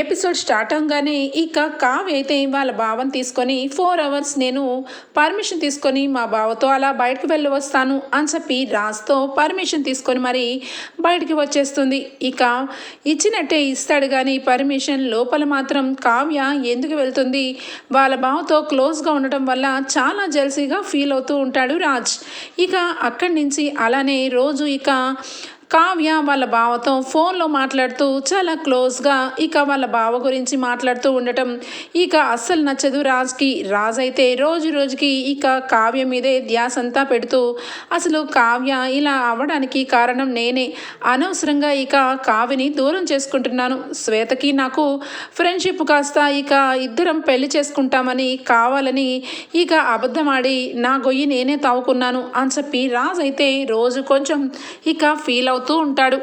Episode start అవగానే ఇక కావ్య అయితే వాళ్ళ బావని తీసుకొని ఫోర్ అవర్స్ నేను పర్మిషన్ తీసుకొని మా బావతో అలా బయటకు వెళ్ళి వస్తాను అని చెప్పి రాజ్తో పర్మిషన్ తీసుకొని మరి బయటికి వచ్చేస్తుంది. ఇక ఇచ్చినట్టే ఇస్తాడు కానీ పర్మిషన్ లోపల మాత్రం కావ్య ఎందుకు వెళ్తుంది? వాళ్ళ బావతో క్లోజ్గా ఉండటం వల్ల చాలా జెల్సీగా ఫీల్ అవుతూ ఉంటాడు రాజ్. ఇక అక్కడి నుంచి అలానే రోజు ఇక కావ్య వాళ్ళ బావతో ఫోన్లో మాట్లాడుతూ చాలా క్లోజ్గా ఇక వాళ్ళ బావ గురించి మాట్లాడుతూ ఉండటం. ఇక అస్సలు నచ్చదు రాజ్కి. రాజ్ అయితే రోజు రోజుకి ఇక కావ్య మీదే ధ్యాస అంతా పెడుతూ అసలు కావ్య ఇలా అవ్వడానికి కారణం నేనే. అనవసరంగా ఇక కావ్యని దూరం చేసుకుంటున్నాను. శ్వేతకి నాకు ఫ్రెండ్షిప్ కాస్త ఇక ఇద్దరం పెళ్ళి చేసుకుంటామని కావాలని ఇక అబద్ధమాడి నా గొయ్యి నేనే తావుకున్నాను అని చెప్పి రాజ్ అయితే రోజు కొంచెం ఇక ఫీల్ అవుతూ ఉంటాడు.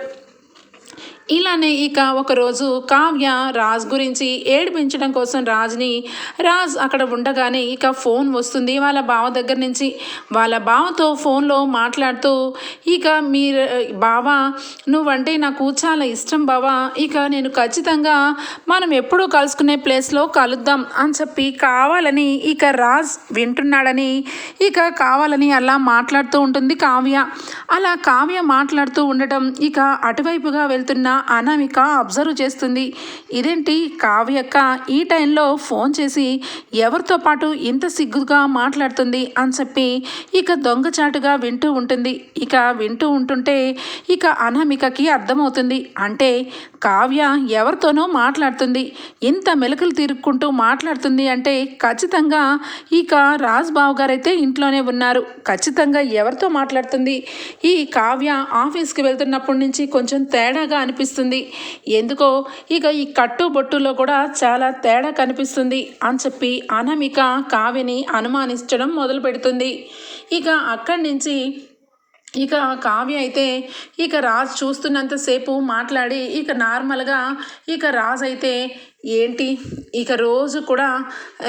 ఇలానే ఇక ఒకరోజు కావ్య రాజ్ గురించి ఏడిపించడం కోసం రాజ్ని రాజ్ అక్కడ ఉండగానే ఇక ఫోన్ వస్తుంది వాళ్ళ బావ దగ్గర నుంచి. వాళ్ళ బావతో ఫోన్లో మాట్లాడుతూ ఇక మీరు బావ నువ్వంటే నాకు చాలా ఇష్టం బావా. ఇక నేను ఖచ్చితంగా మనం ఎప్పుడూ కలుసుకునే ప్లేస్లో కలుద్దాం అని చెప్పి కావాలని ఇక రాజ్ వింటున్నాడని ఇక కావాలని అలా మాట్లాడుతూ ఉంటుంది కావ్య. అలా కావ్య మాట్లాడుతూ ఉండటం ఇక అటువైపుగా వెళ్తున్న అనామిక అబ్జర్వ్ చేస్తుంది. ఇదేంటి? కావ్యక్క ఈ టైంలో ఫోన్ చేసి ఎవరితో పాటు ఇంత సిగ్గుగా మాట్లాడుతుంది అని చెప్పి ఇక దొంగచాటుగా వింటూ ఉంటుంది. ఇక వింటూ ఉంటుంటే ఇక అనామికకి అర్థమవుతుంది. అంటే కావ్య ఎవరితోనో మాట్లాడుతుంది. ఇంత మెలకులు తిరుక్కుంటూ మాట్లాడుతుంది అంటే ఖచ్చితంగా ఇక రాజ్ గారైతే ఇంట్లోనే ఉన్నారు. ఖచ్చితంగా ఎవరితో మాట్లాడుతుంది? ఈ కావ్య ఆఫీస్కి వెళ్తున్నప్పటి నుంచి కొంచెం తేడాగా అనిపిస్తుంది. ఎందుకో? ఇక ఈ కట్టు బొట్టులో కూడా చాలా తేడా కనిపిస్తుంది అని చెప్పి అనామిక కావ్యని అనుమానించడం మొదలు పెడుతుంది ఇక అక్కడి నుంచి ఇక కావ్య అయితే ఇక రాజ్ చూస్తున్నంతసేపు మాట్లాడి ఇక నార్మల్గా ఇక రాజ్ అయితే ఏంటి? ఇక రోజు కూడా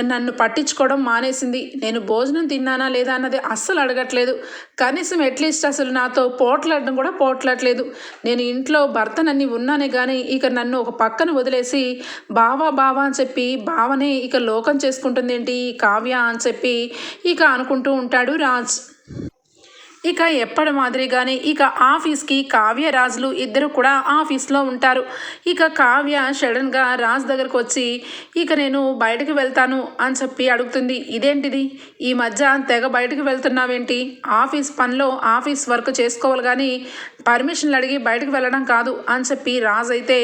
నన్ను పట్టించుకోవడం మానేసింది. నేను భోజనం తిన్నానా లేదా అన్నది అస్సలు అడగట్లేదు. కనీసం అట్లీస్ట్ అసలు నాతో పోట్లాడడం కూడా పోట్లాడలేదు. నేను ఇంట్లో భర్తనన్ని ఉన్నానే కానీ ఇక నన్ను ఒక పక్కన వదిలేసి బావా బావా అని చెప్పి బావనే ఇక లోకం చేసుకుంటుంది ఏంటి కావ్య అని చెప్పి ఇక అనుకుంటూ ఉంటాడు రాజ్. ఇక ఎప్పటి మాదిరిగానే ఇక ఆఫీస్కి కావ్య రాజులు ఇద్దరు కూడా ఆఫీస్లో ఉంటారు. ఇక కావ్య సడన్గా రాజు దగ్గరకు వచ్చి ఇక నేను బయటకు వెళ్తాను అని చెప్పి అడుగుతుంది. ఇదేంటిది? ఈ మధ్య తెగ బయటకు వెళ్తున్నావేంటి? ఆఫీస్ పనిలో ఆఫీస్ వర్క్ చేసుకోవాలి కానీ పర్మిషన్లు అడిగి బయటకు వెళ్ళడం కాదు అని చెప్పి రాజ్ అయితే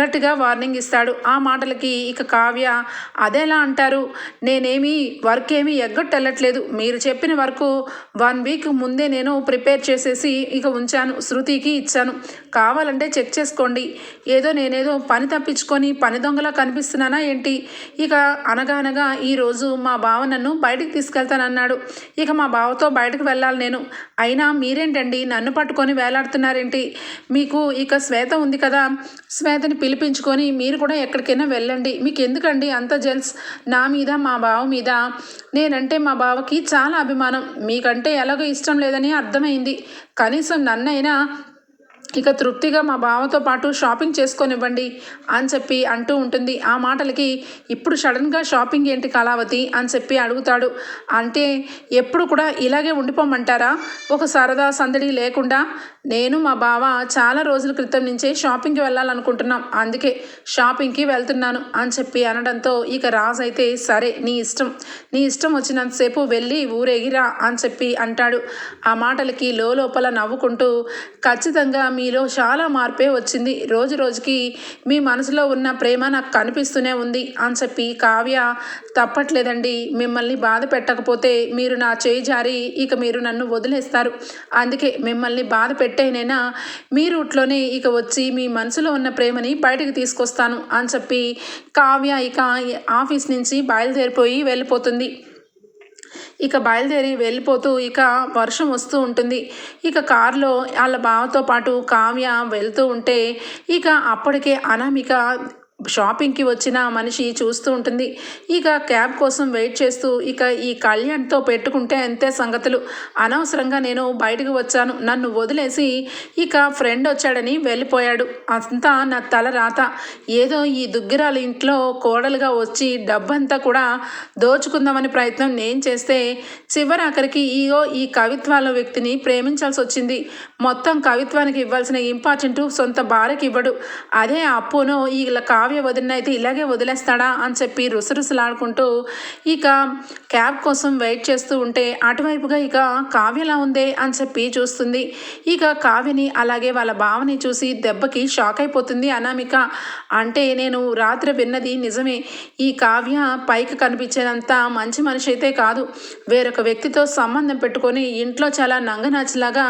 గట్టిగా వార్నింగ్ ఇస్తాడు. ఆ మాటలకి ఇక కావ్య అదేలా అంటారు. నేనేమి వర్క్ ఏమీ ఎగ్గొట్టెళ్ళట్లేదు. మీరు చెప్పిన వరకు వన్ వీక్ ముందే నేను ప్రిపేర్ చేసేసి ఇక ఉంచాను. శృతికి ఇచ్చాను. కావాలంటే చెక్ చేసుకోండి. ఏదో నేనేదో పని తప్పించుకొని పని దొంగలా కనిపిస్తున్నానా ఏంటి? ఇక అనగా అనగా ఈరోజు మా బావ నన్ను బయటికి తీసుకెళ్తానన్నాడు. ఇక మా బావతో బయటకు వెళ్ళాలి నేను. అయినా మీరేంటండి నన్ను పట్టుకొని మాట్లాడుతున్నారేంటి? మీకు ఇక శ్వేత ఉంది కదా శ్వేతని పిలిపించుకొని మీరు కూడా ఎక్కడికైనా వెళ్ళండి. మీకు ఎందుకండి అంత జెల్స్? నా మీద మా బావ మీద. నేనంటే మా బావకి చాలా అభిమానం. మీకంటే ఎలాగో ఇష్టం లేదని అర్థమైంది. కనీసం నన్నైనా ఇక తృప్తిగా మా బావతో పాటు షాపింగ్ చేసుకొనివ్వండి అని చెప్పి అంటూ ఉంటుంది. ఆ మాటలకి ఇప్పుడు సడన్గా షాపింగ్ ఏంటి కళావతి అని చెప్పి అడుగుతాడు. అంటే ఎప్పుడు కూడా ఇలాగే ఉండిపోమంటారా? ఒక సరదా సందడి లేకుండా నేను మా బావ చాలా రోజుల క్రితం నుంచే షాపింగ్కి వెళ్ళాలనుకుంటున్నాం. అందుకే షాపింగ్కి వెళ్తున్నాను అని చెప్పి అనడంతో ఇక రాజ్ అయితే సరే నీ ఇష్టం. నీ ఇష్టం వచ్చినంతసేపు వెళ్ళి ఊరేగిరా అని చెప్పి అంటాడు. ఆ మాటలకి లోపల నవ్వుకుంటూ ఖచ్చితంగా మీలో చాలా మార్పే వచ్చింది. రోజు రోజుకి మీ మనసులో ఉన్న ప్రేమ నాకు కనిపిస్తూనే ఉంది అని చెప్పి కావ్య తప్పట్లేదండి. మిమ్మల్ని బాధ పెట్టకపోతే మీరు నా చేయి జారి ఇక మీరు నన్ను వదిలేస్తారు. అందుకే మిమ్మల్ని బాధ పెట్టేనైనా మీ రూట్లోనే ఇక వచ్చి మీ మనసులో ఉన్న ప్రేమని బయటకు తీసుకొస్తాను అని చెప్పి కావ్య ఇక ఆఫీస్ నుంచి బయలుదేరిపోయి వెళ్ళిపోతుంది. ఇక బయలుదేరి వెళ్ళిపోతూ ఇక వర్షం వస్తూ ఉంటుంది. ఇక కారులో వాళ్ళ బావతో పాటు కావ్య వెళ్తూ ఉంటే ఇక అప్పటికే అనామిక షాపింగ్కి వచ్చిన మనిషి చూస్తూ ఉంటుంది. ఇక క్యాబ్ కోసం వెయిట్ చేస్తూ ఇక ఈ కళ్యాణ్తో పెట్టుకుంటే అంతే సంగతులు. అనవసరంగా నేను బయటకు వచ్చాను. నన్ను వదిలేసి ఇక ఫ్రెండ్ వచ్చాడని వెళ్ళిపోయాడు. అంతా నా తల రాత. ఏదో ఈ దుగ్గిరాల ఇంట్లో కోడలుగా వచ్చి డబ్బంతా కూడా దోచుకుందామని ప్రయత్నం నేను చేస్తే చివరాఖరికి ఈగో ఈ కవిత్వాల వ్యక్తిని ప్రేమించాల్సి వచ్చింది మొత్తం కవిత్వానికి ఇవ్వాల్సిన ఇంపార్టెంట్ సొంత భార్యకి ఇవ్వడు. అదే అప్పును ఈ కావ్య వదిలినైతే ఇలాగే వదిలేస్తాడా అని చెప్పి రుసరుసలాడుకుంటూ ఇక క్యాబ్ కోసం వెయిట్ చేస్తూ ఉంటే అటువైపుగా ఇక కావ్యలా ఉందే అని చెప్పి చూస్తుంది. ఇక కావ్యని అలాగే వాళ్ళ భావని చూసి దెబ్బకి షాక్ అయిపోతుంది అనామిక. అంటే నేను రాత్రి విన్నది నిజమే. ఈ కావ్య పైకి కనిపించేదంత మంచి మనిషి అయితే కాదు. వేరొక వ్యక్తితో సంబంధం పెట్టుకొని ఇంట్లో చాలా నంగనాచిలాగా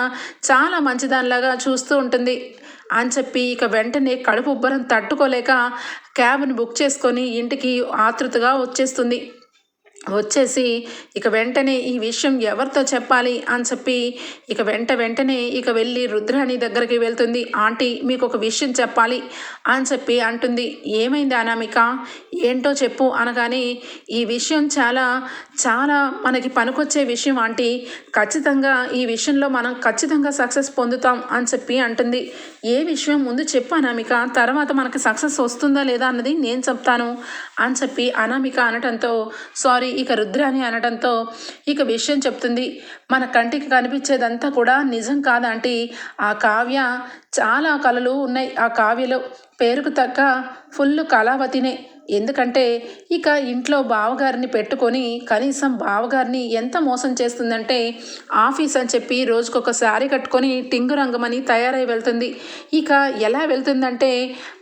చాలా మంచిదానిలాగా చూస్తూ ఉంటుంది. అని చెప్పి ఇక వెంటనే కడుపు ఉబ్బరం తట్టుకోలేక క్యాబ్ని బుక్ చేసుకొని ఇంటికి ఆతృతగా వచ్చేస్తుంది. వచ్చేసి ఇక వెంటనే ఈ విషయం ఎవరితో చెప్పాలి అని చెప్పి ఇక వెంట వెంటనే ఇక వెళ్ళి రుద్రాణి దగ్గరికి వెళ్తుంది. ఆంటీ మీకు ఒక విషయం చెప్పాలి అని చెప్పి అంటుంది. ఏమైంది అనామిక? ఏంటో చెప్పు అనగానే ఈ విషయం చాలా చాలా మనకి పనికొచ్చే విషయం ఆంటీ. ఖచ్చితంగా ఈ విషయంలో మనం ఖచ్చితంగా సక్సెస్ పొందుతాం అని చెప్పి అంటుంది. ఏ విషయం ముందు చెప్పు అనామిక తర్వాత మనకు సక్సెస్ వస్తుందా లేదా అన్నది నేను చెప్తాను అని చెప్పి అనామిక అనటంతో సారీ ఇక రుద్రాని అనటంతో ఇక విషయం చెప్తుంది. మన కంటికి కనిపించేదంతా కూడా నిజం కాదంటే ఆ కావ్య చాలా కళలు ఉన్నాయి. ఆ కావ్యలో పేరుకు తగ్గ ఫుల్ కళావతినే. ఎందుకంటే ఇక ఇంట్లో బావగారిని పెట్టుకొని కనీసం బావగారిని ఎంత మోసం చేస్తుందంటే ఆఫీస్ అని చెప్పి రోజుకొక శారీ కట్టుకొని టింగు రంగమని తయారై వెళ్తుంది. ఇక ఎలా వెళ్తుందంటే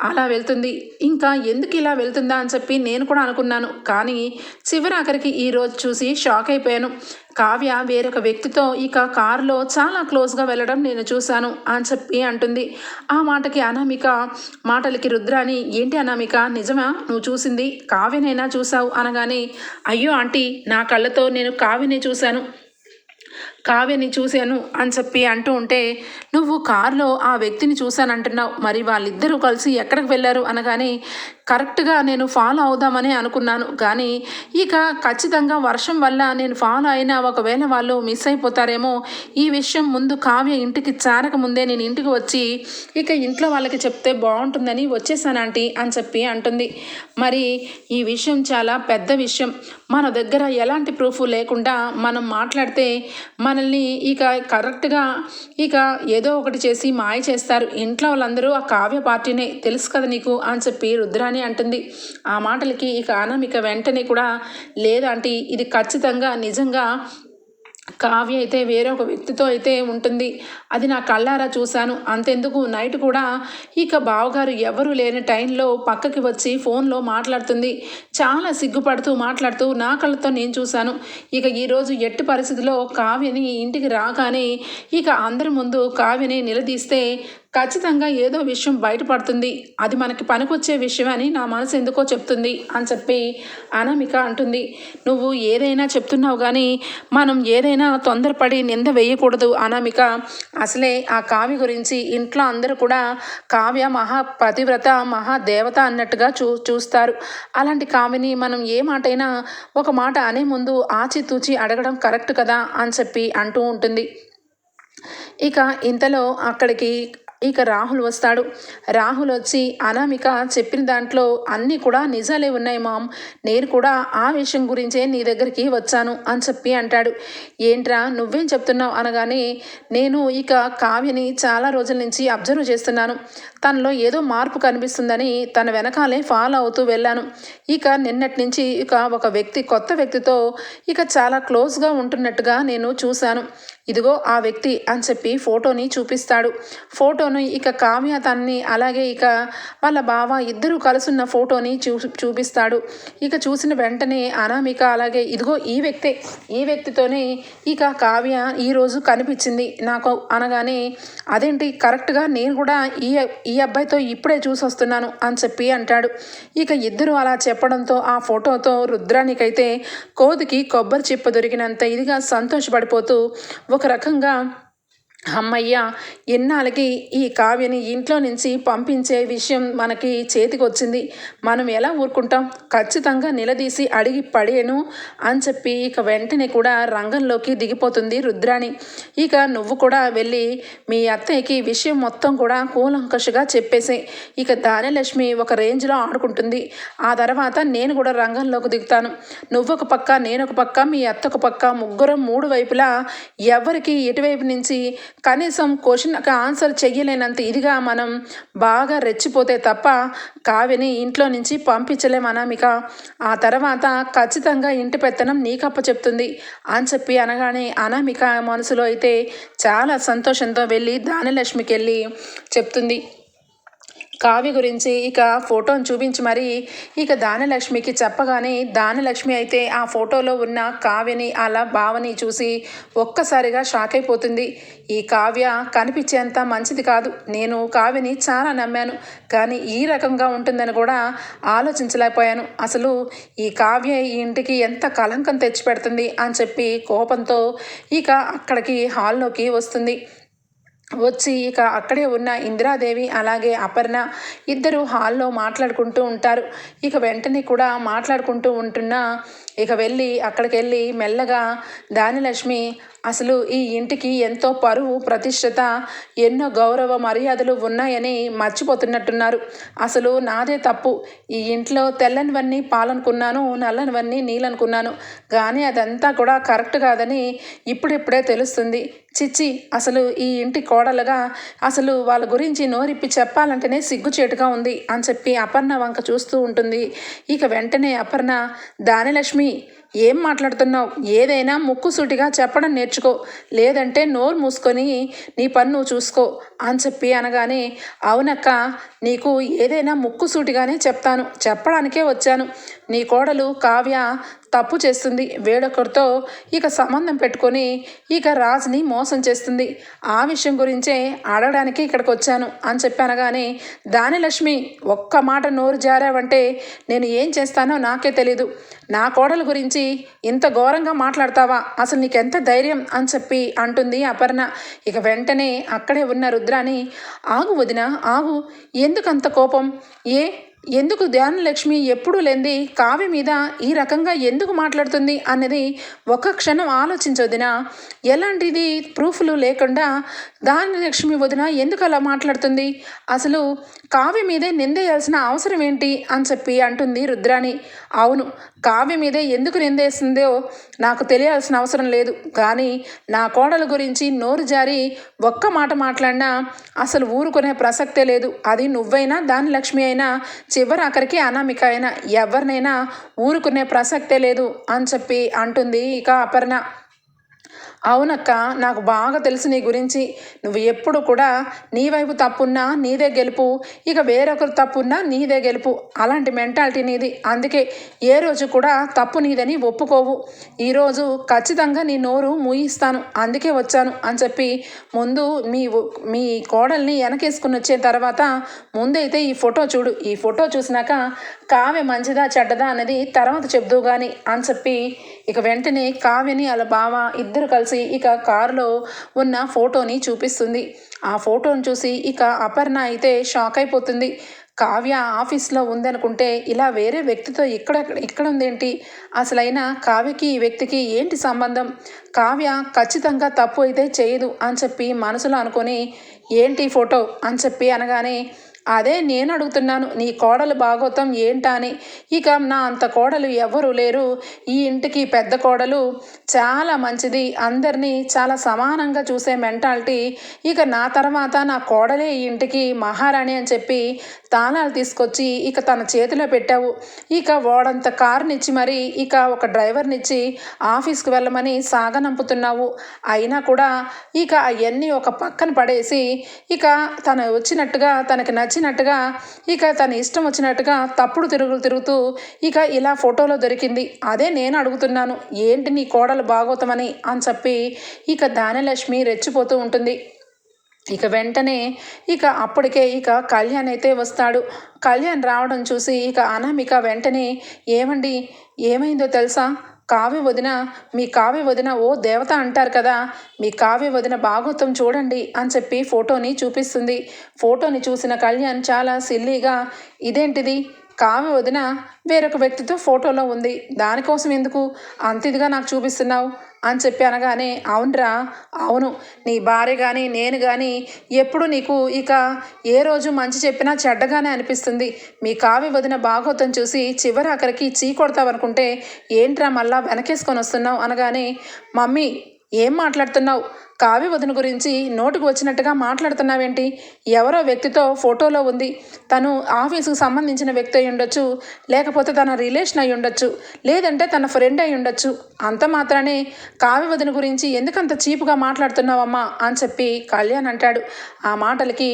అలా వెళ్తుంది. ఇంకా ఎందుకు ఇలా వెళ్తుందా అని చెప్పి నేను కూడా అనుకున్నాను. కానీ చివరి ఆఖరికి ఈరోజు చూసి షాక్ అయిపోయాను. కావ్య వేరొక వ్యక్తితో ఇక కారులో చాలా క్లోజ్గా వెళ్ళడం నేను చూశాను అని చెప్పి అంటుంది. ఆ మాటకి అనామిక మాటలకి రుద్రాని ఏంటి అనామిక నిజమా? నువ్వు చూసింది కావ్యనైనా చూసావు అనగానే అయ్యో ఆంటీ నా కళ్ళతో నేను కావ్యని చూశాను. కావ్యని చూశాను అని చెప్పి అంటూ ఉంటే నువ్వు కారులో ఆ వ్యక్తిని చూశానంటున్నావు. మరి వాళ్ళిద్దరూ కలిసి ఎక్కడికి వెళ్ళారు? అనగానే కరెక్ట్గా నేను ఫాలో అవుదామని అనుకున్నాను. కానీ ఇక ఖచ్చితంగా వర్షం వల్ల నేను ఫాలో అయినా ఒకవేళ వాళ్ళు మిస్ అయిపోతారేమో ఈ విషయం ముందు కావ్య ఇంటికి చేరక ముందే నేను ఇంటికి వచ్చి ఇక ఇంట్లో వాళ్ళకి చెప్తే బాగుంటుందని వచ్చేసాను ఆంటీ అని చెప్పి అంటుంది. మరి ఈ విషయం చాలా పెద్ద విషయం. మన దగ్గర ఎలాంటి ప్రూఫ్ లేకుండా మనం మాట్లాడితే మనల్ని ఇక కరెక్ట్గా ఇక ఏదో ఒకటి చేసి మాయ చేస్తారు. ఇంట్లో వాళ్ళందరూ ఆ కావ్య పార్టీనే తెలుసు కదా నీకు అని చెప్పి రుద్రాని అంటుంది. ఆ మాటలకి ఇక అనామిక వెంటనే కూడా లేదంటే ఇది ఖచ్చితంగా నిజంగా కావ్య అయితే వేరే ఒక వ్యక్తితో అయితే ఉంటుంది. అది నా కళ్ళారా చూశాను. అంతెందుకు? నైట్ కూడా ఇక బావగారు ఎవరు లేని టైంలో పక్కకి వచ్చి ఫోన్లో మాట్లాడుతుంది. చాలా సిగ్గుపడుతూ మాట్లాడుతూ నా కళ్ళతో నేను చూశాను. ఇక ఈరోజు ఎట్టి పరిస్థితిలో కావ్యని ఇంటికి రాగానే ఇక అందరి ముందు కావ్యని నిలదీస్తే ఖచ్చితంగా ఏదో విషయం బయటపడుతుంది. అది మనకి పనికొచ్చే విషయం అని నా మనసు ఎందుకో చెప్తుంది అని చెప్పి అనామిక అంటుంది. నువ్వు ఏదైనా చెప్తున్నావు కానీ మనం ఏదైనా తొందరపడి నింద వేయకూడదు అనామిక. అసలే ఆ కావ్య గురించి ఇంట్లో అందరూ కూడా కావ్య మహా పతివ్రత మహాదేవత అన్నట్టుగా చూ చూస్తారు. అలాంటి కావ్యని మనం ఏ మాటైనా ఒక మాట అనే ముందు ఆచితూచి అడగడం కరెక్ట్ కదా అని చెప్పి అంటూ ఉంటుంది. ఇక ఇంతలో అక్కడికి ఇక రాహుల్ వస్తాడు. రాహుల్ వచ్చి అనామిక చెప్పిన దాంట్లో అన్నీ కూడా నిజాలే ఉన్నాయి మామ్. నేను కూడా ఆ విషయం గురించే నీ దగ్గరికి వచ్చాను అని చెప్పి అంటాడు. ఏంట్రా నువ్వేం చెప్తున్నావు అనగానే నేను ఇక కావ్యని చాలా రోజుల నుంచి అబ్జర్వ్ చేస్తున్నాను. తనలో ఏదో మార్పు కనిపిస్తుందని తన వెనకాలే ఫాలో అవుతూ వెళ్ళాను. ఇక నిన్నటి నుంచి ఇక ఒక వ్యక్తి కొత్త వ్యక్తితో ఇక చాలా క్లోజ్గా ఉంటున్నట్టుగా నేను చూశాను. ఇదిగో ఆ వ్యక్తి అని చెప్పి ఫోటోని చూపిస్తాడు. ఫోటోను ఇక కావ్య తన్ని అలాగే ఇక వాళ్ళ బావ ఇద్దరు కలుసున్న ఫోటోని చూ చూపిస్తాడు. ఇక చూసిన వెంటనే అనామిక అలాగే ఇదిగో ఈ వ్యక్తే ఈ వ్యక్తితోనే ఇక కావ్య ఈరోజు కనిపించింది. నాకు అనగానే అదేంటి కరెక్ట్గా నేను కూడా ఈ ఈ అబ్బాయితో ఇప్పుడే చూసి వస్తున్నాను అని చెప్పి అంటాడు. ఇక ఇద్దరు అలా చెప్పడంతో ఆ ఫోటోతో రుద్రానికైతే కోతికి కొబ్బరి చిప్ప దొరికినంత ఇదిగా సంతోషపడిపోతూ ఒక రకంగా అమ్మయ్య ఇన్నాళ్ళకి ఈ కావ్యని ఇంట్లో నుంచి పంపించే విషయం మనకి చేతికి వచ్చింది మనం ఎలా ఊరుకుంటాం? ఖచ్చితంగా నిలదీసి అడిగి పడేను అని చెప్పి ఇక వెంటనే కూడా రంగంలోకి దిగిపోతుంది రుద్రాణి. ఇక నువ్వు కూడా వెళ్ళి మీ అత్తయ్యకి విషయం మొత్తం కూడా కూలంకషగా చెప్పేసే. ఇక దానిలక్ష్మి ఒక రేంజ్లో ఆడుకుంటుంది. ఆ తర్వాత నేను కూడా రంగంలోకి దిగుతాను. నువ్వు ఒక పక్క నేను ఒక పక్క మీ అత్త ఒక పక్క ముగ్గురం మూడు వైపులా ఎవరికి ఎటువైపు నుంచి కనీసం క్వశ్చన్కి ఆన్సర్ చెయ్యలేనంత ఇదిగా మనం బాగా రెచ్చిపోతే తప్ప కావ్యని ఇంట్లో నుంచి పంపించలేం అనామిక. ఆ తర్వాత ఖచ్చితంగా ఇంటి పెత్తనం నీకప్ప చెప్తుంది అని చెప్పి అనగానే అనామిక మనసులో అయితే చాలా సంతోషంతో వెళ్ళి దానిలక్ష్మికి వెళ్ళి చెప్తుంది. కావ్య గురించి ఇక ఫోటోను చూపించి మరి ఇక దానలక్ష్మికి చెప్పగానే దానలక్ష్మి అయితే ఆ ఫోటోలో ఉన్న కావ్యని అలా భావని చూసి ఒక్కసారిగా షాక్ అయిపోతుంది. ఈ కావ్య కనిపించేంత మంచిది కాదు. నేను కావ్యని చాలా నమ్మాను. కానీ ఈ రకంగా ఉంటుందని కూడా ఆలోచించలేకపోయాను. అసలు ఈ కావ్య ఈ ఇంటికి ఎంత కలంకం తెచ్చిపెడుతుంది అని చెప్పి కోపంతో ఇక అక్కడికి హాల్లోకి వస్తుంది. వచ్చి ఇక అక్కడే ఉన్న ఇందిరాదేవి అలాగే అపర్ణ ఇద్దరు హాల్లో మాట్లాడుకుంటూ ఉంటారు. ఇక వెంటనే కూడా మాట్లాడుకుంటూ ఉంటున్న ఇక వెళ్ళి అక్కడికి వెళ్ళి మెల్లగా దానిలక్ష్మి అసలు ఈ ఇంటికి ఎంతో పరువు ప్రతిష్టత ఎన్నో గౌరవ మర్యాదలు ఉన్నాయని మర్చిపోతున్నట్టున్నారు. అసలు నాదే తప్పు. ఈ ఇంట్లో తెల్లనివన్నీ పాలనుకున్నాను నల్లనివన్నీ నీళ్ళనుకున్నాను. కానీ అదంతా కూడా కరెక్ట్ కాదని ఇప్పుడిప్పుడే తెలుస్తుంది. చిచ్చి అసలు ఈ ఇంటి కోడలుగా అసలు వాళ్ళ గురించి నోరిప్పి చెప్పాలంటేనే సిగ్గుచేటుగా ఉంది అని చెప్పి అపర్ణ వంక చూస్తూ ఉంటుంది. ఇక వెంటనే అపర్ణ దానిలక్ష్మి ఏం మాట్లాడుతున్నావు? ఏదైనా ముక్కుసూటిగా చెప్పడం నేర్చుకో. లేదంటే నోరు మూసుకొని నీ పన్ను చూసుకో అని చెప్పి అనగానే అవునక్క నీకు ఏదైనా ముక్కుసూటిగానే చెప్తాను. చెప్పడానికే వచ్చాను. నీ కోడలు కావ్య తప్పు చేస్తుంది. వేడొకరితో ఇక సంబంధం పెట్టుకొని ఇక రాజుని మోసం చేస్తుంది. ఆ విషయం గురించే అడగడానికి ఇక్కడికి వచ్చాను అని చెప్పానగానే దానిలక్ష్మి ఒక్క మాట నోరు జారావంటే నేను ఏం చేస్తానో నాకే తెలీదు. నా కోడల గురించి ఇంత ఘోరంగా మాట్లాడతావా? అసలు నీకెంత ధైర్యం? అని చెప్పి అంటుంది అపర్ణ. ఇక వెంటనే అక్కడే ఉన్న రుద్రాని ఆగు వదిన ఆగు. ఎందుకంత కోపం? ఏ ఎందుకు ధ్యానలక్ష్మి ఎప్పుడూ లేంది కావ్య మీద ఈ రకంగా ఎందుకు మాట్లాడుతుంది అన్నది ఒక క్షణం ఆలోచించొదిన ఎలాంటిది ప్రూఫ్లు లేకుండా ధ్యానలక్ష్మి వదిన ఎందుకు అలా మాట్లాడుతుంది? అసలు కావ్య మీదే నిందేయాల్సిన అవసరం ఏంటి? అని చెప్పి అంటుంది రుద్రాణి. అవును కావ్య మీదే ఎందుకు నిందేస్తుందో నాకు తెలియాల్సిన అవసరం లేదు. కానీ నా కోడల గురించి నోరు జారి ఒక్క మాట మాట్లాడినా అసలు ఊరుకునే ప్రసక్తే లేదు. అది నువ్వైనా దాని లక్ష్మి అయినా చివరి అక్కడికి అనామిక అయినా ఎవరినైనా ఊరుకునే ప్రసక్తే లేదు అని చెప్పి అంటుంది ఇక అపర్ణ. అవునక్క నాకు బాగా తెలుసు నీ గురించి. నువ్వు ఎప్పుడు కూడా నీ వైపు తప్పున్నా నీదే గెలుపు ఇక వేరొకరు తప్పున్నా నీదే గెలుపు. అలాంటి మెంటాలిటీ నీది. అందుకే ఏ రోజు కూడా తప్పు నీదని ఒప్పుకోవు. ఈరోజు ఖచ్చితంగా నీ నోరు మూయిస్తాను. అందుకే వచ్చాను అని చెప్పి ముందు మీ మీ కోడల్ని వెనకేసుకుని వచ్చిన తర్వాత ముందైతే ఈ ఫోటో చూడు. ఈ ఫోటో చూసినాక కావ్య మంచిదా చెడ్డదా అనేది తర్వాత చెప్దు కానీ అని చెప్పి ఇక వెంటనే కావ్యని అలా బావ ఇద్దరు కలిసి ఇక కారులో ఉన్న ఫోటోని చూపిస్తుంది. ఆ ఫోటోని చూసి ఇక అపర్ణ అయితే షాక్ అయిపోతుంది. కావ్య ఆఫీస్లో ఉందనుకుంటే ఇలా వేరే వ్యక్తితో ఇక్కడ ఇక్కడ ఉందేంటి? అసలైన కావ్యకి ఈ వ్యక్తికి ఏంటి సంబంధం? కావ్య ఖచ్చితంగా తప్పు అయితే చేయదు అని చెప్పి మనసులో అనుకొని ఏంటి ఫోటో? అని చెప్పి అనగానే అదే నేను అడుగుతున్నాను నీ కోడలు భాగవతం ఏంటా అని. ఇక నా అంత కోడలు ఎవరు లేరు. ఈ ఇంటికి పెద్ద కోడలు చాలా మంచిది. అందరినీ చాలా సమానంగా చూసే మెంటాలిటీ. ఇక నా తర్వాత నా కోడలే ఈ ఇంటికి మహారాణి అని చెప్పి తానాలు తీసుకొచ్చి ఇక తన చేతిలో పెట్టావు. ఇక వాడంత కారునిచ్చి మరి ఇక ఒక డ్రైవర్నిచ్చి ఆఫీస్కి వెళ్ళమని సాగనంపుతున్నావు. అయినా కూడా ఇక అవన్నీ ఒక పక్కన పడేసి ఇక తను వచ్చినట్టుగా తనకి నచ్చినట్టుగా ఇక తన ఇష్టం వచ్చినట్టుగా తప్పుడు తిరుగులు తిరుగుతూ ఇక ఇలా ఫోటోలో దొరికింది. అదే నేను అడుగుతున్నాను ఏంటి నీ కోడలు బాగోతామని అని చెప్పి ఇక దానిలక్ష్మి రెచ్చిపోతూ ఉంటుంది. ఇక వెంటనే ఇక అప్పటికే ఇక కళ్యాణ్ అయితే వస్తాడు. కళ్యాణ్ రావడం చూసి ఇక అనామిక వెంటనే ఏమండి ఏమైందో తెలుసా? కావ్య వదిన మీ కావ్య వదిన ఓ దేవత అంటారు కదా మీ కావ్య వదిన భాగవతం చూడండి అని చెప్పి ఫోటోని చూపిస్తుంది. ఫోటోని చూసిన కళ్యాణ్ చాలా సిల్లీగా ఇదేంటిది? కావ్య వదిన వేరొక వ్యక్తితో ఫోటోలో ఉంది. దానికోసం ఎందుకు? అంత ఇదిగా నాకు చూపిస్తున్నావు. అని చెప్పి అనగానే అవునరా అవును. నీ భార్య కానీ నేను కానీ ఎప్పుడు నీకు ఇక ఏ రోజు మంచి చెప్పినా చెడ్డగానే అనిపిస్తుంది. మీ కావి వదిన భాగవతం చూసి చివరి అక్కడికి చీ కొడతావనుకుంటే ఏంట్రా మళ్ళా వెనకేసుకొని వస్తున్నావు? అనగానే మమ్మీ ఏం మాట్లాడుతున్నావు? కావి వదిన గురించి నోటుకు వచ్చినట్టుగా మాట్లాడుతున్నావేంటి? ఎవరో వ్యక్తితో ఫోటోలో ఉంది. తను ఆఫీసుకు సంబంధించిన వ్యక్తి అయి ఉండొచ్చు లేకపోతే తన రిలేషన్ అయి ఉండొచ్చు లేదంటే తన ఫ్రెండ్ అయి ఉండొచ్చు. అంత మాత్రానే కావి వదిన గురించి ఎందుకంత చీపుగా మాట్లాడుతున్నావమ్మా అని చెప్పి కళ్యాణ్ అంటాడు. ఆ మాటలకి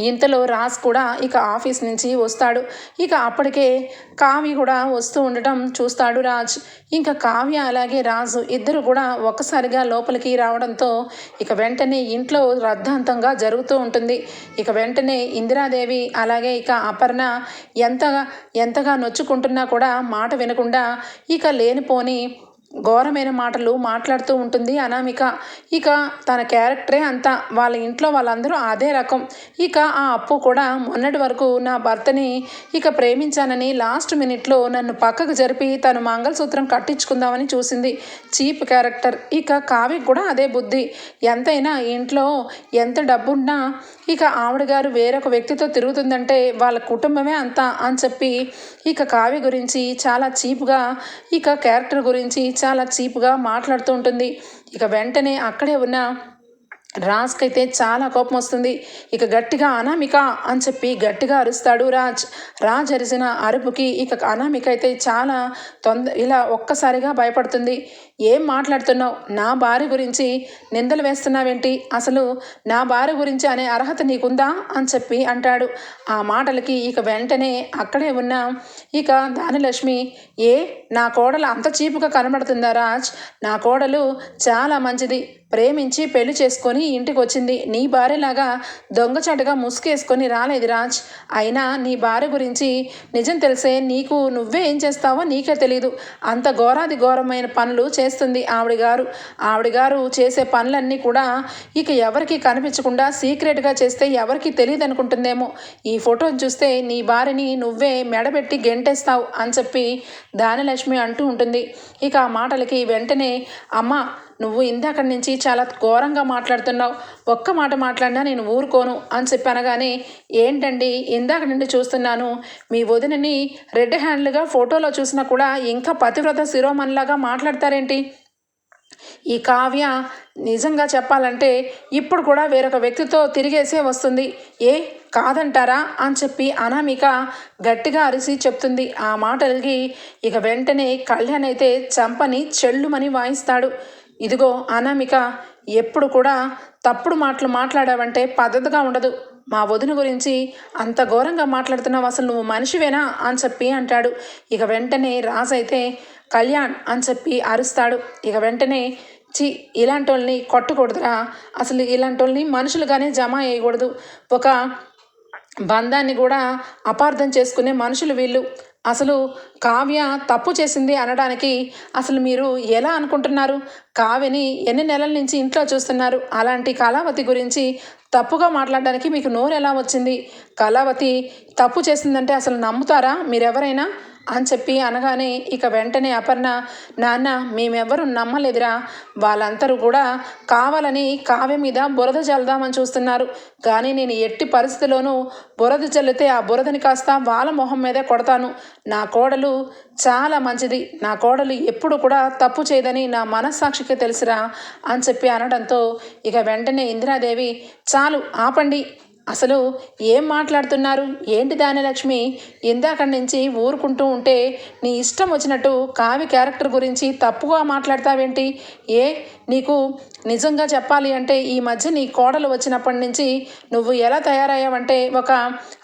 ఇంతలో రాజ్ కూడా ఇక ఆఫీస్ నుంచి వస్తాడు. ఇక అప్పటికే కావ్య కూడా వస్తూ ఉండటం చూస్తాడు రాజ్. ఇంకా కావ్య అలాగే రాజు ఇద్దరు కూడా ఒక్కసారిగా లోపలికి రావడంతో ఇక వెంటనే ఇంట్లో రద్దాంతంగా జరుగుతూ ఉంటుంది. ఇక వెంటనే ఇందిరాదేవి అలాగే ఇక అపర్ణ ఎంతగా ఎంతగా నొచ్చుకుంటున్నా కూడా మాట వినకుండా ఇక లేనిపోని ఘోరమైన మాటలు మాట్లాడుతూ ఉంటుంది అనామిక. ఇక తన క్యారెక్టరే అంతా. వాళ్ళ ఇంట్లో వాళ్ళందరూ అదే రకం. ఇక ఆ అప్పు కూడా మొన్నటి వరకు నా భర్తని ఇక ప్రేమించానని లాస్ట్ మినిట్లో నన్ను పక్కకు జరిపి తను మంగళసూత్రం కట్టించుకుందామని చూసింది చీప్ క్యారెక్టర్. ఇక కావ్యకి కూడా అదే బుద్ధి. ఎంతైనా ఇంట్లో ఎంత డబ్బున్నా ఇక ఆవిడ గారు వేరొక వ్యక్తితో తిరుగుతుందంటే వాళ్ళ కుటుంబమే అంతా అని చెప్పి ఇక కావ్య గురించి చాలా చీప్గా ఇక క్యారెక్టర్ గురించి చాలా చీప్గా మాట్లాడుతూ ఉంటుంది. ఇక వెంటనే అక్కడే ఉన్న రాజ్కి అయితే చాలా కోపం వస్తుంది. ఇక గట్టిగా అనామిక! అని చెప్పి గట్టిగా అరుస్తాడు రాజ్. రాజ్ అరిసిన అరుపుకి ఇక అనామిక అయితే చాలా తొంద ఇలా ఒక్కసారిగా భయపడుతుంది. ఏం మాట్లాడుతున్నావు? నా భార్య గురించి నిందలు వేస్తున్నావేంటి? అసలు నా భార్య గురించి అనే అర్హత నీకుందా? అని చెప్పి అంటాడు. ఆ మాటలకి ఇక వెంటనే అక్కడే ఉన్న ఇక దానిలక్ష్మి ఏ నా కోడలు అంత చీపుగా కనబడుతుందా రాజ్? నా కోడలు చాలా మంచిది. ప్రేమించి పెళ్ళి చేసుకొని ఇంటికి వచ్చింది నీ భార్యలాగా దొంగచాటుగా ముసుకేసుకొని రాలేదు రాజ్. అయినా నీ భార్య గురించి నిజం తెలిసే నీకు నువ్వే ఏం చేస్తావో నీకే తెలియదు అంత ఘోరాది ఘోరమైన పనులు చేస్తుంది. ఆవిడ గారు ఆవిడ గారు చేసే పనులన్నీ కూడా ఇక ఎవరికి కనిపించకుండా సీక్రెట్గా చేస్తే ఎవరికి తెలియదు అనుకుంటుందేమో ఈ ఫోటోని చూస్తే నీ భార్యని నువ్వే మెడబెట్టి గెంటేస్తావు అని చెప్పి దానిలక్ష్మి అంటూ ఉంటుంది. ఇక ఆ మాటలకి వెంటనే అమ్మ నువ్వు ఇందాక నుంచి చాలా ఘోరంగా మాట్లాడుతున్నావు. ఒక్క మాట మాట్లాడినా నేను ఊరుకోను అని చెప్పి అనగానే ఏంటండి ఇందాక నుండి చూస్తున్నాను? మీ వదినని రెడ్ హ్యాండ్లుగా ఫోటోలో చూసినా కూడా ఇంకా పతివ్రత శిరోమణిలాగా మాట్లాడతారేంటి? ఈ కావ్య నిజంగా చెప్పాలంటే ఇప్పుడు కూడా వేరొక వ్యక్తితో తిరిగేసే వస్తుంది. ఏ? కాదంటారా? అని చెప్పి అనామిక గట్టిగా అరిసి చెప్తుంది. ఆ మాటలకి ఇక వెంటనే కళ్యాణ్ అయితే చంపని చెల్లుమని వాయిస్తాడు. ఇదిగో అనామిక ఎప్పుడు కూడా తప్పుడు మాటలు మాట్లాడావంటే పద్ధతిగా ఉండదు. మా వదిన గురించి అంత ఘోరంగా మాట్లాడుతున్నావు అసలు నువ్వు మనిషివేనా అని చెప్పి అంటాడు. ఇక వెంటనే రాజైతే కళ్యాణ్ అని చెప్పి అరుస్తాడు. ఇక వెంటనే చి ఇలాంటి వాళ్ళని కొట్టకూడదురా. అసలు ఇలాంటి వాళ్ళని మనుషులుగానే జమ వేయకూడదు ఒక బంధాన్ని కూడా అపార్థం చేసుకునే మనుషులు వీళ్ళు. అసలు కావ్య తప్పు చేసింది అనడానికి అసలు మీరు ఎలా అనుకుంటున్నారు? కావ్యని ఎన్ని నెలల నుంచి ఇంట్లో చూస్తున్నారు? అలాంటి కళావతి గురించి తప్పుగా మాట్లాడడానికి మీకు నోరు ఎలా వచ్చింది? కళావతి తప్పు చేసిందంటే అసలు నమ్ముతారా మీరెవరైనా? అని చెప్పి అనగానే ఇక వెంటనే అపర్ణ నాన్న మేమెవ్వరూ నమ్మలేదురా. వాళ్ళందరూ కూడా కావాలని కావ్య మీద బురద చల్లుదామని చూస్తున్నారు. కానీ నేను ఎట్టి పరిస్థితిలోనూ బురద చల్లితే ఆ బురదని కాస్త వాళ్ళ మొహం మీదే కొడతాను. నా కోడలు చాలా మంచిది. నా కోడలు ఎప్పుడు కూడా తప్పు చేయదని నా మనస్సాక్షికి తెలుసురా అని చెప్పి అనడంతో ఇక వెంటనే ఇందిరాదేవి చాలు ఆపండి. అసలు ఏం మాట్లాడుతున్నారు? ఏంటి దానిలక్ష్మి ఇందాక నుంచి ఊరుకుంటూ ఉంటే నీ ఇష్టం వచ్చినట్టు కావి క్యారెక్టర్ గురించి తప్పుగా మాట్లాడతావేంటి? ఏ నీకు నిజంగా చెప్పాలి అంటే ఈ మధ్య నీ కోడలు వచ్చినప్పటి నుంచి నువ్వు ఎలా తయారయ్యావంటే ఒక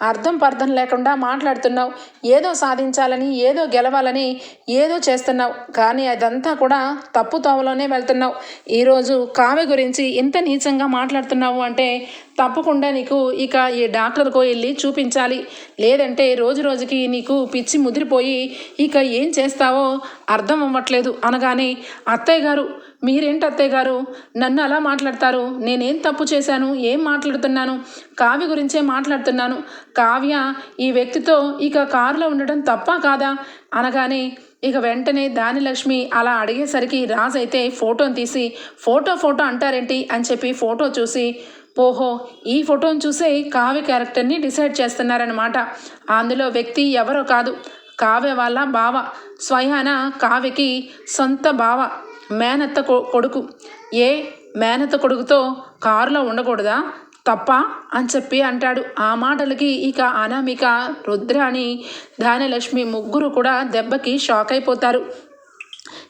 అర్థం పర్థం లేకుండా మాట్లాడుతున్నావు. ఏదో సాధించాలని ఏదో గెలవాలని ఏదో చేస్తున్నావు. కానీ అదంతా కూడా తప్పు తోవలోనే వెళ్తున్నావు. ఈరోజు కావ్య గురించి ఇంత నీచంగా మాట్లాడుతున్నావు అంటే తప్పకుండా నీకు ఇక ఈ డాక్టర్కు వెళ్ళి చూపించాలి. లేదంటే రోజు రోజుకి నీకు పిచ్చి ముదిరిపోయి ఇక ఏం చేస్తావో అర్థం అవ్వట్లేదు అనగానే అత్తయ్య గారు మీరేంటి అత్తయ్య గారు? నన్ను అలా మాట్లాడతారు. నేనేం తప్పు చేశాను? ఏం మాట్లాడుతున్నాను? కావ్య గురించే మాట్లాడుతున్నాను. కావ్య ఈ వ్యక్తితో ఇక కారులో ఉండడం తప్ప కాదా? అనగానే ఇక వెంటనే దానిలక్ష్మి అలా అడిగేసరికి రాజు అయితే ఫోటోని తీసి ఫోటో ఫోటో అంటారేంటి? అని చెప్పి ఫోటో చూసి ఓహో ఈ ఫోటోని చూసే కావ్య క్యారెక్టర్ని డిసైడ్ చేస్తున్నారనమాట అందులో వ్యక్తి ఎవరో కాదు. కావ్య వాళ్ళ బావ. స్వయాన కావ్యకి సొంత బావ. మేనత్త కొ- కొడుకు. ఏ మేనత్త కొడుకుతో కారులో ఉండకూడదా? తప్ప? అని చెప్పి అంటాడు. ఆ మాటలకి ఇక అనామిక రుద్రాణి ధాన్యలక్ష్మి ముగ్గురు కూడా దెబ్బకి షాక్ అయిపోతారు.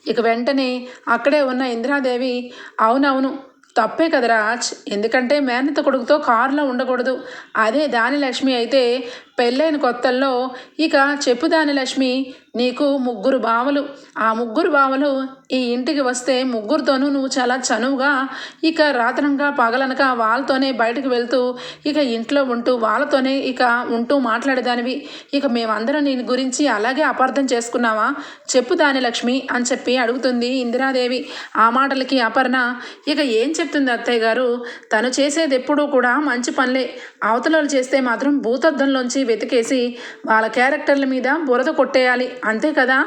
ఇక వెంటనే అక్కడే ఉన్న ఇందిరాదేవి అవునవును తప్పే కదా రాజ్ ఎందుకంటే మేనత కొడుకుతో కారులో ఉండకూడదు. అదే దానిలక్ష్మి అయితే పెళ్ళైన కొత్తల్లో ఇక చెప్పు దానిలక్ష్మి నీకు ముగ్గురు బావలు. ఆ ముగ్గురు బావలు ఈ ఇంటికి వస్తే ముగ్గురితోనూ నువ్వు చాలా చనువుగా ఇక రాత్రంగా పగలనక వాళ్ళతోనే బయటకు వెళ్తూ ఇక ఇంట్లో ఉంటూ వాళ్ళతోనే ఇక ఉంటూ మాట్లాడేదానివి. ఇక మేమందరం నేను గురించి అలాగే అపార్థం చేసుకున్నావా? చెప్పు దాని లక్ష్మి అని చెప్పి అడుగుతుంది ఇందిరాదేవి. ఆ మాటలకి అపర్ణ ఇక ఏం చెప్తుంది అత్తయ్య గారు? తను చేసేది ఎప్పుడూ కూడా మంచి పనులే. అవతలలు చేస్తే మాత్రం భూతద్దంలోంచి వెతికేసి వాళ్ళ క్యారెక్టర్ల మీద బురద కొట్టేయాలి. అంతే కదా?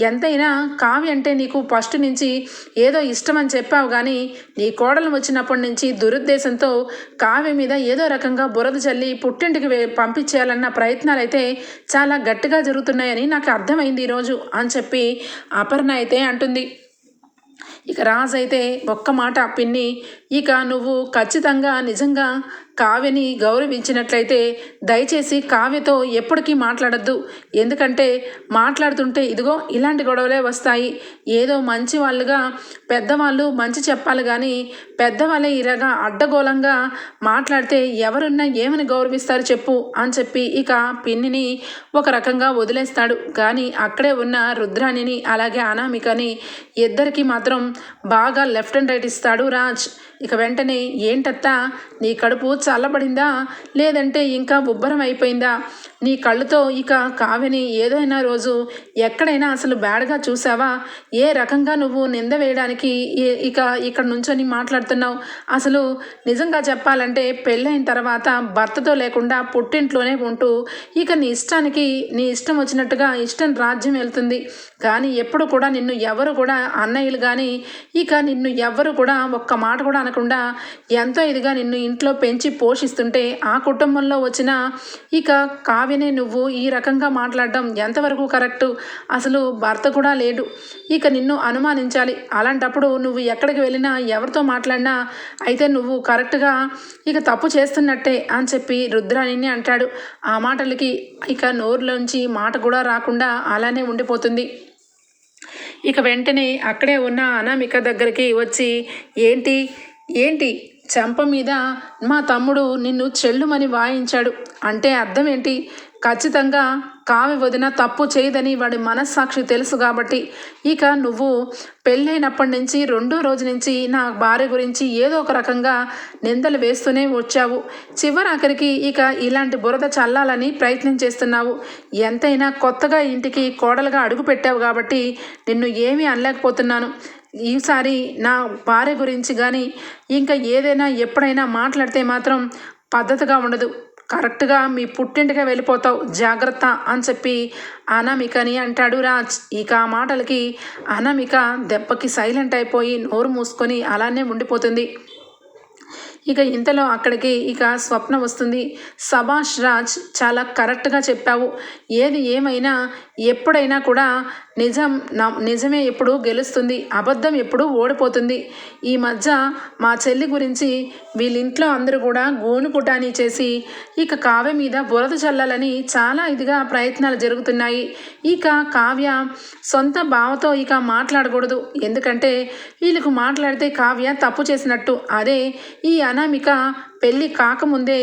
ఎంతైనా కావ్య అంటే నీకు ఫస్ట్ నుంచి ఏదో ఇష్టం అని చెప్పావు కానీ నీ కోడలు వచ్చినప్పటి నుంచి దురుద్దేశంతో కావ్య మీద ఏదో రకంగా బురద చల్లి పుట్టింటికి పంపించేయాలన్న ప్రయత్నాలు అయితే చాలా గట్టిగా జరుగుతున్నాయని నాకు అర్థమైంది ఈరోజు అని చెప్పి అపర్ణ అయితే అంటుంది. ఇక రాజ్ అయితే ఒక్క మాట పిన్ని ఇక నువ్వు ఖచ్చితంగా నిజంగా కావ్యని గౌరవించినట్లయితే దయచేసి కావ్యతో ఎప్పటికీ మాట్లాడద్దు. ఎందుకంటే మాట్లాడుతుంటే ఇదిగో ఇలాంటి గొడవలే వస్తాయి. ఏదో మంచి వాళ్ళుగా పెద్దవాళ్ళు మంచి చెప్పాలి కానీ పెద్దవాళ్ళే ఇలాగా అడ్డగోళంగా మాట్లాడితే ఎవరున్నా ఏమని గౌరవిస్తారు చెప్పు అని చెప్పి ఇక పిన్నిని ఒక రకంగా వదిలేస్తాడు. కానీ అక్కడే ఉన్న రుద్రాణిని అలాగే అనామికని ఇద్దరికి మాత్రం బాగా లెఫ్ట్ అండ్ రైట్ ఇస్తాడు రాజ్. ఇక వెంటనే ఏంటత్తా నీ కడుపు చల్లబడిందా? లేదంటే ఇంకా ఉబ్బరం అయిపోయిందా? నీ కళ్ళుతో ఇక కావ్యని ఏదైనా రోజు ఎక్కడైనా అసలు బ్యాడ్గా చూసావా? ఏ రకంగా నువ్వు నింద వేయడానికి ఇక ఇక్కడ నుంచొని మాట్లాడుతున్నావు? అసలు నిజంగా చెప్పాలంటే పెళ్ళైన తర్వాత భర్తతో లేకుండా పుట్టింట్లోనే ఉంటూ ఇక నీ ఇష్టానికి నీ ఇష్టం వచ్చినట్టుగా ఇష్టం రాజ్యం వెళ్తుంది. కానీ ఎప్పుడు కూడా నిన్ను ఎవరు కూడా అన్నయ్యలు కానీ ఇక నిన్ను ఎవ్వరు కూడా ఒక్క మాట కూడా అనకుండా ఎంతో ఇదిగా నిన్ను ఇంట్లో పెంచి పోషిస్తుంటే ఆ కుటుంబంలో వచ్చిన ఇక కావ్యనే నువ్వు ఈ రకంగా మాట్లాడడం ఎంతవరకు కరెక్టు? అసలు భర్త కూడా లేడు. ఇక నిన్ను అనుమానించాలి. అలాంటప్పుడు నువ్వు ఎక్కడికి వెళ్ళినా ఎవరితో మాట్లాడినా అయితే నువ్వు కరెక్ట్గా ఇక తప్పు చేస్తున్నట్టే అని చెప్పి రుద్రాణిని అంటాడు. ఆ మాటలకి ఇక నోరులోంచి మాట కూడా రాకుండా అలానే ఉండిపోతుంది. ఇక వెంటనే అక్కడే ఉన్న అనామిక దగ్గరికి వచ్చి ఏంటి? ఏంటి? చెంప మీద మా తమ్ముడు నిన్ను చెల్లుమని వాయించాడు అంటే అర్థం ఏంటి? ఖచ్చితంగా కావి వదిన తప్పు చేయదని వాడి మనస్సాక్షి తెలుసు కాబట్టి. ఇక నువ్వు పెళ్ళైనప్పటి నుంచి రెండో రోజు నుంచి నా భార్య గురించి ఏదో ఒక రకంగా నిందలు వేస్తూనే వచ్చావు. చివరాఖరికి ఇక ఇలాంటి బురద చల్లాలని ప్రయత్నం చేస్తున్నావు. ఎంతైనా కొత్తగా ఇంటికి కోడలుగా అడుగు పెట్టావు కాబట్టి నిన్ను ఏమీ అనలేకపోతున్నాను. ఈసారి నా భార్య గురించి కానీ ఇంకా ఏదైనా ఎప్పుడైనా మాట్లాడితే మాత్రం పద్ధతిగా ఉండదు. కరెక్ట్గా మీ పుట్టింటికి వెళ్ళిపోతావు జాగ్రత్త అని చెప్పి అనామికని అంటాడు రాజ్. ఇక ఆ మాటలకి అనామిక దెబ్బకి సైలెంట్ అయిపోయి నోరు మూసుకొని అలానే ఉండిపోతుంది. ఇక ఇంతలో అక్కడికి ఇక స్వప్న వస్తుంది. సభాష్ రాజ్ చాలా కరెక్ట్గా చెప్పావు. ఏది ఏమైనా ఎప్పుడైనా కూడా నిజం నిజమే ఎప్పుడు గెలుస్తుంది అబద్ధం ఎప్పుడు ఓడిపోతుంది. ఈ మధ్య మా చెల్లి గురించి వీళ్ళింట్లో అందరూ కూడా గోను పుటాని చేసి ఇక కావ్య మీద బురద చల్లాలని చాలా ఇదిగా ప్రయత్నాలు జరుగుతున్నాయి. ఇక కావ్య సొంత బావతో ఇక మాట్లాడకూడదు. ఎందుకంటే వీళ్ళకు మాట్లాడితే కావ్య తప్పు చేసినట్టు. అదే ఈ అనామిక పెళ్ళి కాకముందే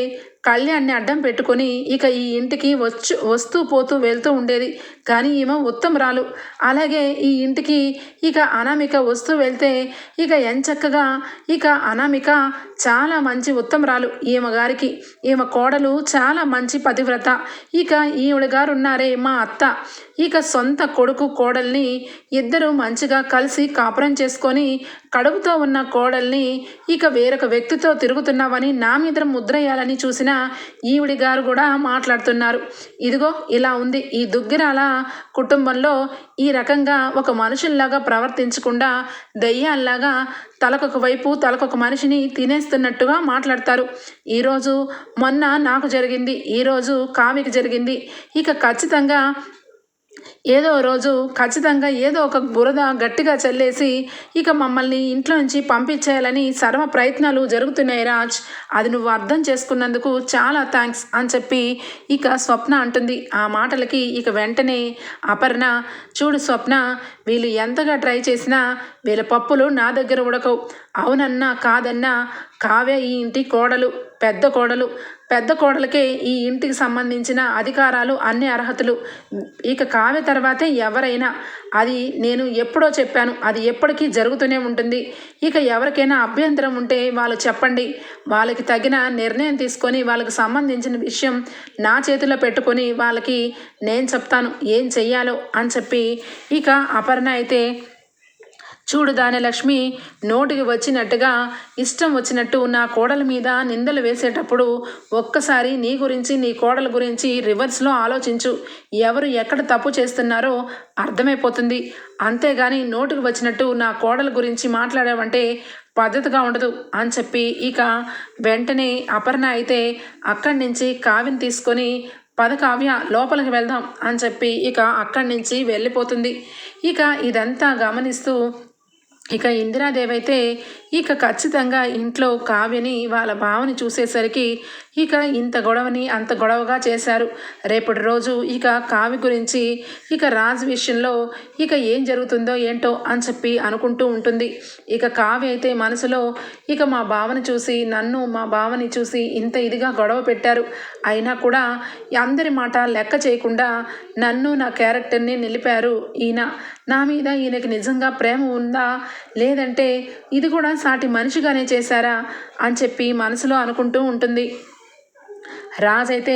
కళ్యాణ్ని అడ్డం పెట్టుకొని ఇక ఈ ఇంటికి వచ్చు వస్తూ పోతూ వెళ్తూ ఉండేది. కానీ ఈమె ఉత్తమరాలు అలాగే ఈ ఇంటికి ఇక అనామిక వస్తూ వెళ్తే ఇక ఎంచక్కగా ఇక అనామిక చాలా మంచి ఉత్తమరాలు ఈమె గారికి. ఈమె కోడలు చాలా మంచి పతివ్రత. ఇక ఈవిడ గారు ఉన్నారే మా అత్త. ఇక సొంత కొడుకు కోడల్ని ఇద్దరు మంచిగా కలిసి కాపురం చేసుకొని కడుపుతో ఉన్న కోడల్ని ఇక వేరొక వ్యక్తితో తిరుగుతున్నావని నా మీద ముద్రయ్యాలని చూసిన ఈవిడి గారు కూడా మాట్లాడుతున్నారు. ఇదిగో ఇలా ఉంది. ఈ దుగ్గిరాల కుటుంబంలో ఈ రకంగా ఒక మనుషుల్లాగా ప్రవర్తించకుండా దయ్యాల్లాగా తలకొక వైపు తలకొక మనిషిని తినేస్తున్నట్టుగా మాట్లాడతారు. ఈరోజు మొన్న నాకు జరిగింది ఈరోజు కావికి జరిగింది. ఇక ఖచ్చితంగా ఏదో రోజు ఖచ్చితంగా ఏదో ఒక బురద గట్టిగా చల్లేసి ఇక మమ్మల్ని ఇంట్లో నుంచి పంపించేయాలని సర్వ ప్రయత్నాలు జరుగుతున్నాయి రాజ్. అది నువ్వు అర్థం చేసుకున్నందుకు చాలా థ్యాంక్స్ అని చెప్పి ఇక స్వప్న అంటుంది. ఆ మాటలకి ఇక వెంటనే అపర్ణ చూడు స్వప్న వీళ్ళు ఎంతగా ట్రై చేసినా వీళ్ళ పప్పులు నా దగ్గర ఉడకవు. అవునన్నా కాదన్నా కావ్య ఈ ఇంటి కోడలు పెద్ద కోడలు. పెద్ద కోడలకే ఈ ఇంటికి సంబంధించిన అధికారాలు అన్ని అర్హతలు. ఇక కావ్య తర్వాతే ఎవరైనా అది నేను ఎప్పుడో చెప్పాను అది ఎప్పటికీ జరుగుతూనే ఉంటుంది. ఇక ఎవరికైనా అభ్యంతరం ఉంటే వాళ్ళు చెప్పండి. వాళ్ళకి తగిన నిర్ణయం తీసుకొని వాళ్ళకి సంబంధించిన విషయం నా చేతిలో పెట్టుకొని వాళ్ళకి నేను చెప్తాను ఏం చెయ్యాలో అని చెప్పి ఇక అపర్ణ అయితే చూడు దానలక్ష్మి నోటికి వచ్చినట్టుగా ఇష్టం వచ్చినట్టు నా కోడల మీద నిందలు వేసేటప్పుడు ఒక్కసారి నీ గురించి నీ కోడల గురించి రివర్స్లో ఆలోచించు. ఎవరు ఎక్కడ తప్పు చేస్తున్నారో అర్థమైపోతుంది. అంతేగాని నోటికి వచ్చినట్టు నా కోడల గురించి మాట్లాడావంటే పద్ధతిగా ఉండదు అని చెప్పి ఇక వెంటనే అపర్ణ అయితే అక్కడి నుంచి కావిని తీసుకొని పద కావ్య లోపలికి వెళ్దాం అని చెప్పి ఇక అక్కడి నుంచి వెళ్ళిపోతుంది. ఇక ఇదంతా గమనిస్తూ ఇక ఇందిరాదేవి అయితే ఇక ఖచ్చితంగా ఇంట్లో కావ్యని వాళ్ళ బావని చూసేసరికి ఇక ఇంత గొడవని అంత గొడవగా చేశారు. రేపటి రోజు ఇక కావ్య గురించి ఇక రాజు విషయంలో ఇక ఏం జరుగుతుందో ఏంటో అని చెప్పి అనుకుంటూ ఉంటుంది. ఇక కావ్య అయితే మనసులో ఇక మా బావని చూసి నన్ను మా బావని చూసి ఇంత ఇదిగా గొడవ పెట్టారు. అయినా కూడా అందరి మాట లెక్క చేయకుండా నన్ను నా క్యారెక్టర్ని నిలిపారు ఈయన. నా మీద ఈయనకి నిజంగా ప్రేమ ఉందా? లేదంటే ఇది కూడా సాటి మనిషిగానే చేశారా అని చెప్పి మనసులో అనుకుంటూ ఉంటుంది. రాజైతే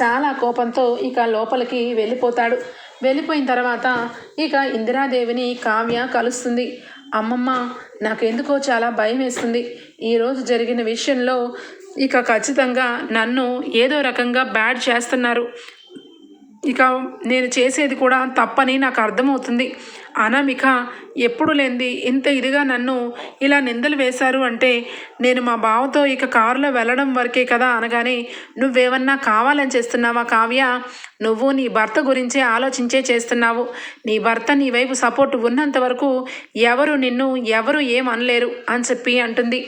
చాలా కోపంతో ఇక లోపలికి వెళ్ళిపోతాడు. వెళ్ళిపోయిన తర్వాత ఇక ఇందిరాదేవిని కావ్య కలుస్తుంది. అమ్మమ్మ నాకెందుకో చాలా భయం వేస్తుంది. ఈరోజు జరిగిన విషయంలో ఇక ఖచ్చితంగా నన్ను ఏదో రకంగా బ్యాడ్ చేస్తున్నారు. ఇక నేను చేసేది కూడా తప్పని నాకు అర్థమవుతుంది. అనామిక ఎప్పుడు లేనిది ఇంత ఇదిగా నన్ను ఇలా నిందలు వేశారు అంటే నేను మా బావతో ఇక కారులో వెళ్ళడం వరకే కదా అనగానే నువ్వేమన్నా కావాలని చేస్తున్నావా కావ్య? నువ్వు నీ భర్త గురించే ఆలోచించే చేస్తున్నావు. నీ భర్త నీ వైపు సపోర్ట్ ఉన్నంత వరకు ఎవరు నిన్ను ఎవరు ఏం అనలేరు అని చెప్పి అంటుంది.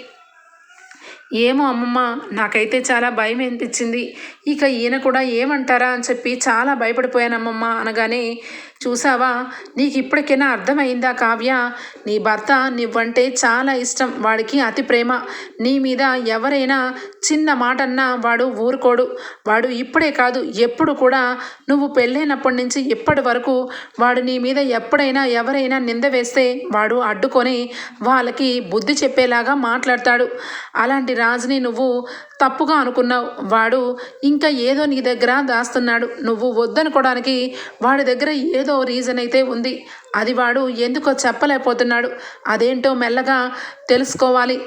ఏమో అమ్మమ్మ నాకైతే చాలా భయం అనిపించింది ఇక ఈయన కూడా ఏమంటారా అని చెప్పి చాలా భయపడిపోయానమ్మమ్మ అనగానే చూసావా? నీకు ఇప్పటికైనా అర్థమైందా కావ్య? నీ భర్త నువ్వంటే చాలా ఇష్టం. వాడికి అతి ప్రేమ. నీ మీద ఎవరైనా చిన్న మాట అన్నా వాడు ఊరుకోడు. వాడు ఇప్పుడే కాదు ఎప్పుడు కూడా. నువ్వు పెళ్ళైనప్పటి నుంచి ఇప్పటి వరకు వాడు నీ మీద ఎప్పుడైనా ఎవరైనా నింద వేస్తే వాడు అడ్డుకొని వాళ్ళకి బుద్ధి చెప్పేలాగా మాట్లాడతాడు. అలాంటి రాజుని నువ్వు తప్పుగా అనుకున్నావు వాడు ఇంకా ఏదో నీ దగ్గర దాస్తున్నాడు. నువ్వు వద్దనుకోవడానికి వాడి దగ్గర ఏదో రీజన్ అయితే ఉంది. అది వాడు ఎందుకో చెప్పలేకపోతున్నాడు. అదేంటో మెల్లగా తెలుసుకోవాలి.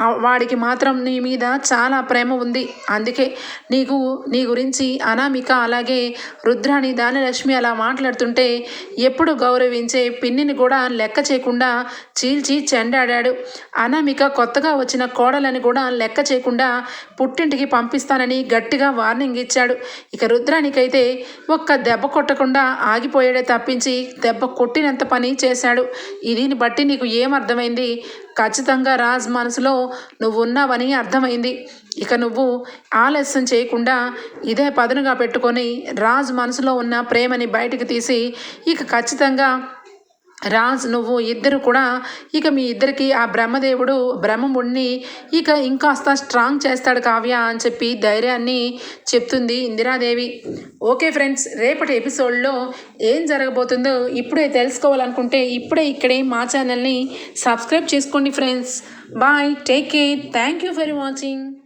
వాడికి మాత్రం నీ మీద చాలా ప్రేమ ఉంది. అందుకే నీకు నీ గురించి అనామిక అలాగే రుద్రాణి దానిలక్ష్మి అలా మాట్లాడుతుంటే ఎప్పుడు గౌరవించే పిన్నిని కూడా లెక్క చేయకుండా చీల్చి చెండాడాడు. అనామిక కొత్తగా వచ్చిన కోడలని కూడా లెక్క చేయకుండా పుట్టింటికి పంపిస్తానని గట్టిగా వార్నింగ్ ఇచ్చాడు. ఇక రుద్రానికైతే ఒక్క దెబ్బ కొట్టకుండా ఆగిపోయాడే తప్పించి దెబ్బ కొట్టినంత పని చేశాడు. దీన్ని బట్టి నీకు ఏమర్థమైంది? ఖచ్చితంగా రాజ్ మనసులో నువ్వు ఉన్నావని అర్థమైంది. ఇక నువ్వు ఆలస్యం చేయకుండా ఇదే పదునుగా పెట్టుకొని రాజ్ మనసులో ఉన్న ప్రేమని బయటకు తీసి ఇక ఖచ్చితంగా రాజ్ నువ్వు ఇద్దరు కూడా ఇక మీ ఇద్దరికి ఆ బ్రహ్మదేవుడు బ్రహ్మముణ్ణి ఇక ఇంకాస్త స్ట్రాంగ్ చేస్తాడు కావ్య అని చెప్పి ధైర్యాన్ని చెప్తుంది ఇందిరాదేవి. ఓకే ఫ్రెండ్స్ రేపటి ఎపిసోడ్లో ఏం జరగబోతుందో ఇప్పుడే తెలుసుకోవాలనుకుంటే ఇప్పుడే ఇక్కడే మా ఛానల్ని సబ్స్క్రైబ్ చేసుకోండి friends. Bye take care thank you for watching.